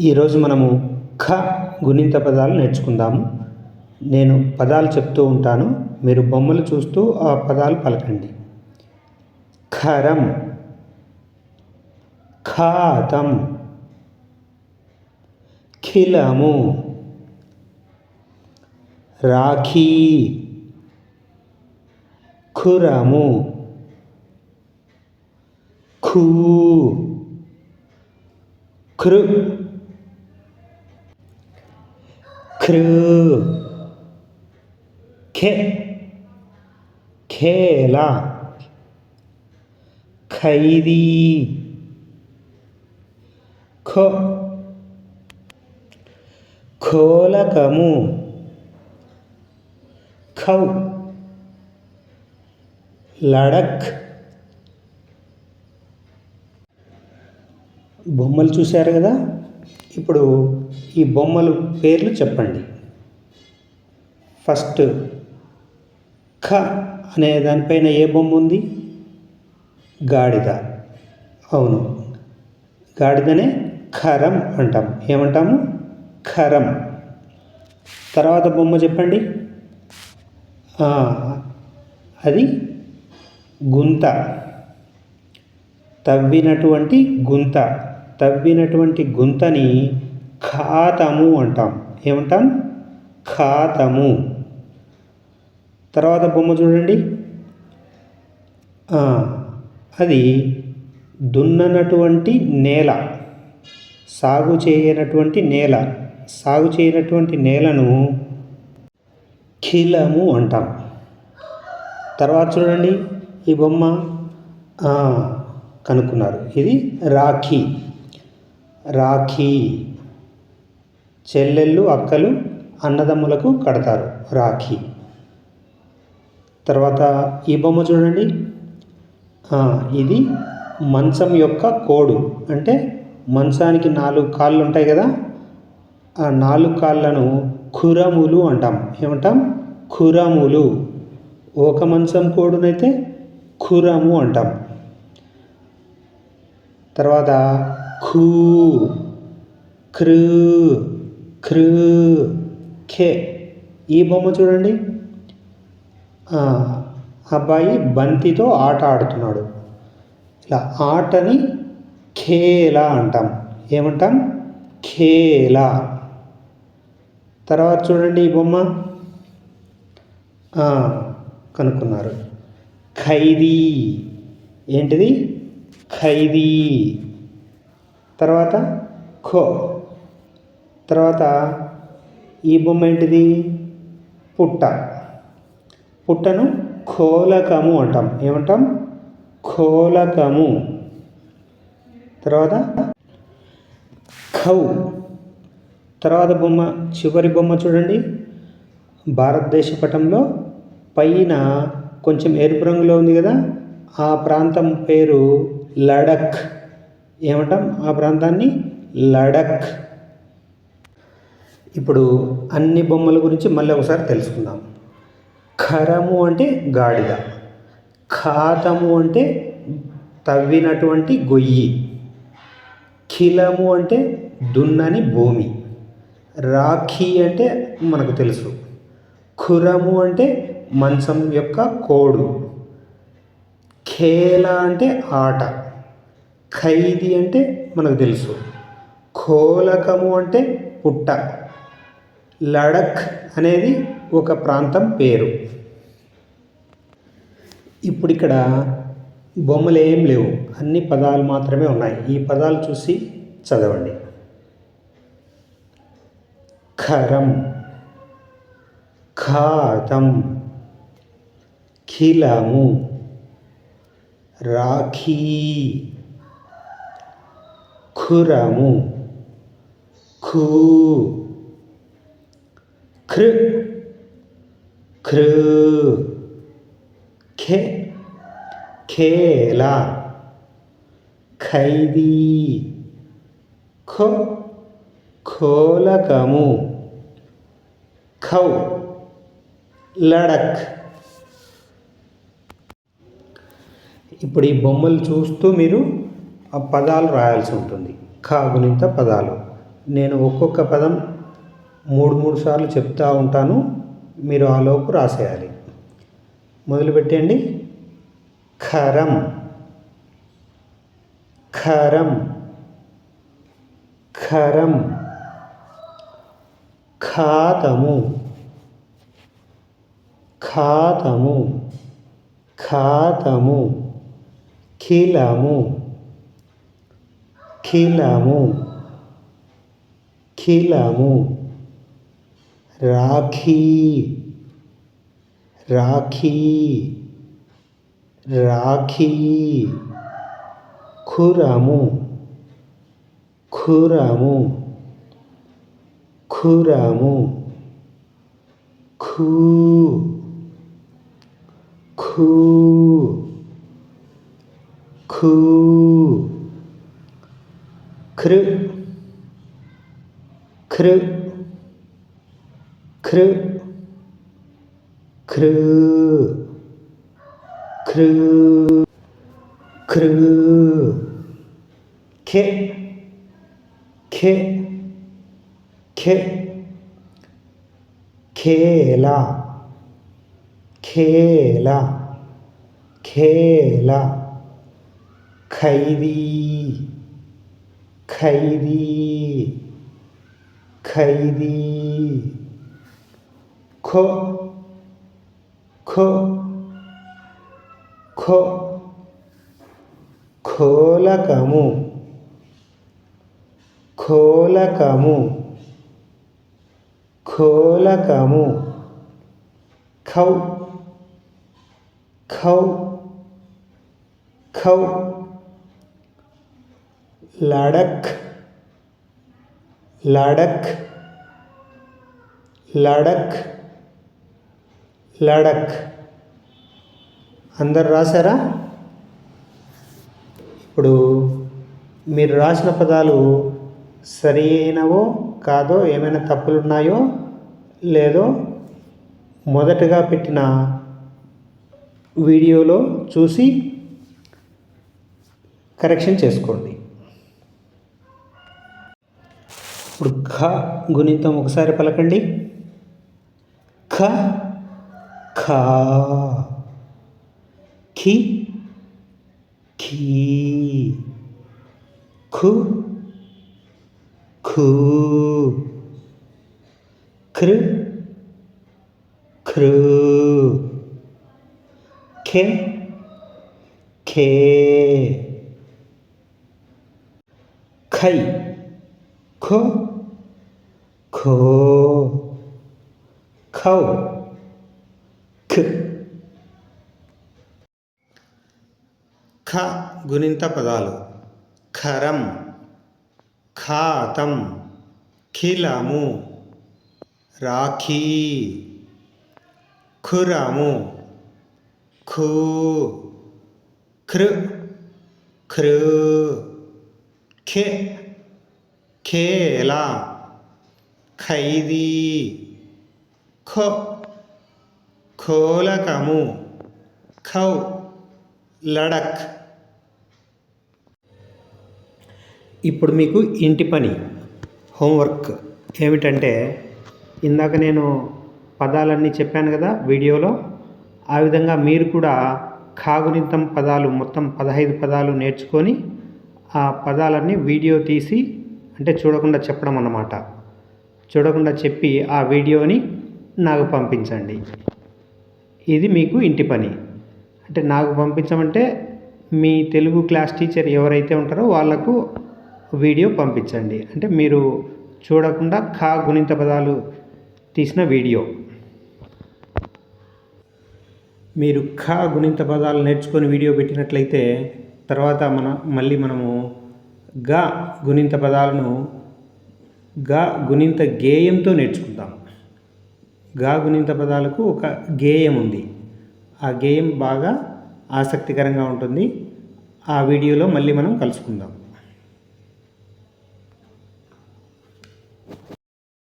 ఈరోజు మనము ఖ గుణింత పదాలు నేర్చుకుందాము. నేను పదాలు చెప్తూ ఉంటాను. మీరు బొమ్మలు చూస్తూ ఆ పదాలు పలకండి. ఖరం ఖాతం ఖిలము రాఖీ ఖురము ఖూ ఖృ క్రూ ఖె ఖేల ఖైదీ ఖో ఖోలకము ఖౌ లడక్ బొమ్మలు చూశారు కదా? ఇప్పుడు ఈ బొమ్మలు పేర్లు చెప్పండి. ఫస్ట్ ఖ అనే దానిపైన ఏ బొమ్మ ఉంది? గాడిద. అవును. గాడిదనే ఖరం అంటాం. ఏమంటాము? ఖరం. తర్వాత బొమ్మ చెప్పండి. అది గుంత. తవ్వినటువంటి గుంత. తవ్వినటువంటి గుంతని ఖాతము అంటాం. ఏమంటాం? ఖాతము. తర్వాత బొమ్మ చూడండి. అది దున్ననటువంటి నేల సాగు చేయనటువంటి నేల సాగు చేయనటువంటి నేలను ఖిలము అంటాం. తర్వాత చూడండి ఈ బొమ్మ. కనుక్కున్నారు. ఇది రాఖీ. రాఖీ. చెల్లెళ్ళు అక్కలు అన్నదమ్ములకు కడతారు రాఖీ. తర్వాత ఈ బొమ్మ చూడండి. ఇది మంచం యొక్క కోడు. అంటే మంచానికి నాలుగు కాళ్ళు ఉంటాయి కదా ఆ నాలుగు కాళ్ళను ఖురములు అంటాం. ఏమంటాం? ఖురములు. ఒక మంచం కోడునైతే ఖురము అంటాం. తర్వాత ఖూ ఖే ఈ బొమ్మ చూడండి. అబ్బాయి బంతితో ఆట ఆడుతున్నాడు ఇలా ఆటని ఖేలా అంటాం. ఏమంటాం? ఖేలా తర్వాత చూడండి ఈ బొమ్మ. కనుక్కున్నారు. ఖైదీ. ఏంటిది? ఖైదీ. తర్వాత ఖో తర్వాత ఈ బొమ్మ ఏంటిది? పుట్ట. పుట్టను కోలకము అంటాం. ఏమంటాం? కోలకము తర్వాత ఖౌ. తర్వాత బొమ్మ చివరి బొమ్మ చూడండి. భారతదేశ పటంలో పైన కొంచెం ఎరుపు రంగులో ఉంది కదా? ఆ ప్రాంతం పేరు లడఖ్ ఏమంటాం? ఆ ప్రాంతాన్ని లడక్. ఇప్పుడు అన్ని బొమ్మల గురించి మళ్ళీ ఒకసారి తెలుసుకుందాం. ఖరము అంటే గాడిద. ఖాతము అంటే తవ్వినటువంటి గొయ్యి. ఖిలము అంటే దున్నని భూమి. రాఖీ అంటే మనకు తెలుసు. ఖురము అంటే మంచం యొక్క కోడు. ఖేల అంటే ఆట. ఖైదీ అంటే మనకు తెలుసు. ఖోలకము అంటే పుట్ట. లడఖ్ అనేది ఒక ప్రాంతం పేరు. ఇప్పుడు ఇక్కడ బొమ్మలు ఏం లేవు. అన్ని పదాలు మాత్రమే ఉన్నాయి. ఈ పదాలు చూసి చదవండి. ఖరం ఖాతం ఖిలము రాఖీ. ఖురము. ఖూ. ఖృ. ఖృ. ఖే. ఖేల. ఖైదీ. ఖో. ఖోలకము. ఖౌ. లడక్ ఇప్పుడు ఈ బొమ్మలు చూస్తూ మీరు పదాలు రాయాల్సి ఉంటుంది. కాగునింత పదాలు. నేను ఒక్కొక్క పదం మూడు మూడు సార్లు చెప్తా ఉంటాను. మీరు ఆలోపు రాసేయాలి. మొదలుపెట్టండి ఖరం. ఖరం. ఖరం. ఖాతము. ఖాతము. ఖాతము. ఖిలము. ఖిలము ఖిలము రాఖీ రాఖీ రాఖీ ఖురము ఖురము ఖురము ఖూ ఖూ ఖూ కృ కృ కృ కృ కృ కృ ఖె ఖె ఖె ఖేలా ఖేలా ఖేలా ఖైదీ ఖైదీ ఖైదీ. ఖో ఖో ఖో ఖోలకము ఖోలకము ఖోలకము. ఖౌ ఖౌ ఖౌ లడక్ లడక్ లడక్ లడక్. అందరు రాశారా? ఇప్పుడు మీరు రాసిన పదాలు సరి అయినవో కాదో ఏమైనా తప్పులు ఉన్నాయో లేదో మొదటగా పెట్టిన వీడియోలో చూసి కరెక్షన్ చేసుకోండి. ఇప్పుడు ఖ గుణితం ఒకసారి పలకండి ఖ ఖా ఖి ఖీ ఖు ఖూ కృ కృ ఖె ఖే ఖై ఖో ఖో ఖౌ ఖ ఖ గుణింత పదాలు ఖరం ఖాతం ఖిలము రాఖీ ఖురము ఖూ ఖృ ఖృ ఖే ఖేలా ఖైదీ. ఖో. ఖోలకము. ఖౌ. లడక్ ఇప్పుడు మీకు ఇంటి పని హోంవర్క్ ఏమిటంటే ఇందాక నేను పదాలన్నీ చెప్పాను కదా వీడియోలో ఆ విధంగా మీరు కూడా కాగునితం పదాలు మొత్తం పదహైదు పదాలు నేర్చుకొని ఆ పదాలన్నీ వీడియో తీసి అంటే చూడకుండా చెప్పడం అన్నమాట. చూడకుండా చెప్పి ఆ వీడియోని నాకు పంపించండి. ఇది మీకు ఇంటి పని. అంటే నాకు పంపించమంటే మీ తెలుగు క్లాస్ టీచర్ ఎవరైతే ఉంటారో వాళ్ళకు వీడియో పంపించండి. అంటే మీరు చూడకుండా ఖా గుణిత పదాలు తీసిన వీడియో. మీరు ఖా గుణిత పదాలు నేర్చుకొని వీడియో పెట్టినట్లయితే తర్వాత మన మళ్ళీ మనము గా గుణింత పదాలను గా గుణింత గేయంతో నేర్చుకుందాం గా గుణింత పదాలకు ఒక గేయం ఉంది. ఆ గేయం బాగా ఆసక్తికరంగా ఉంటుంది. ఆ వీడియోలో మళ్ళీ మనం కలుసుకుందాం.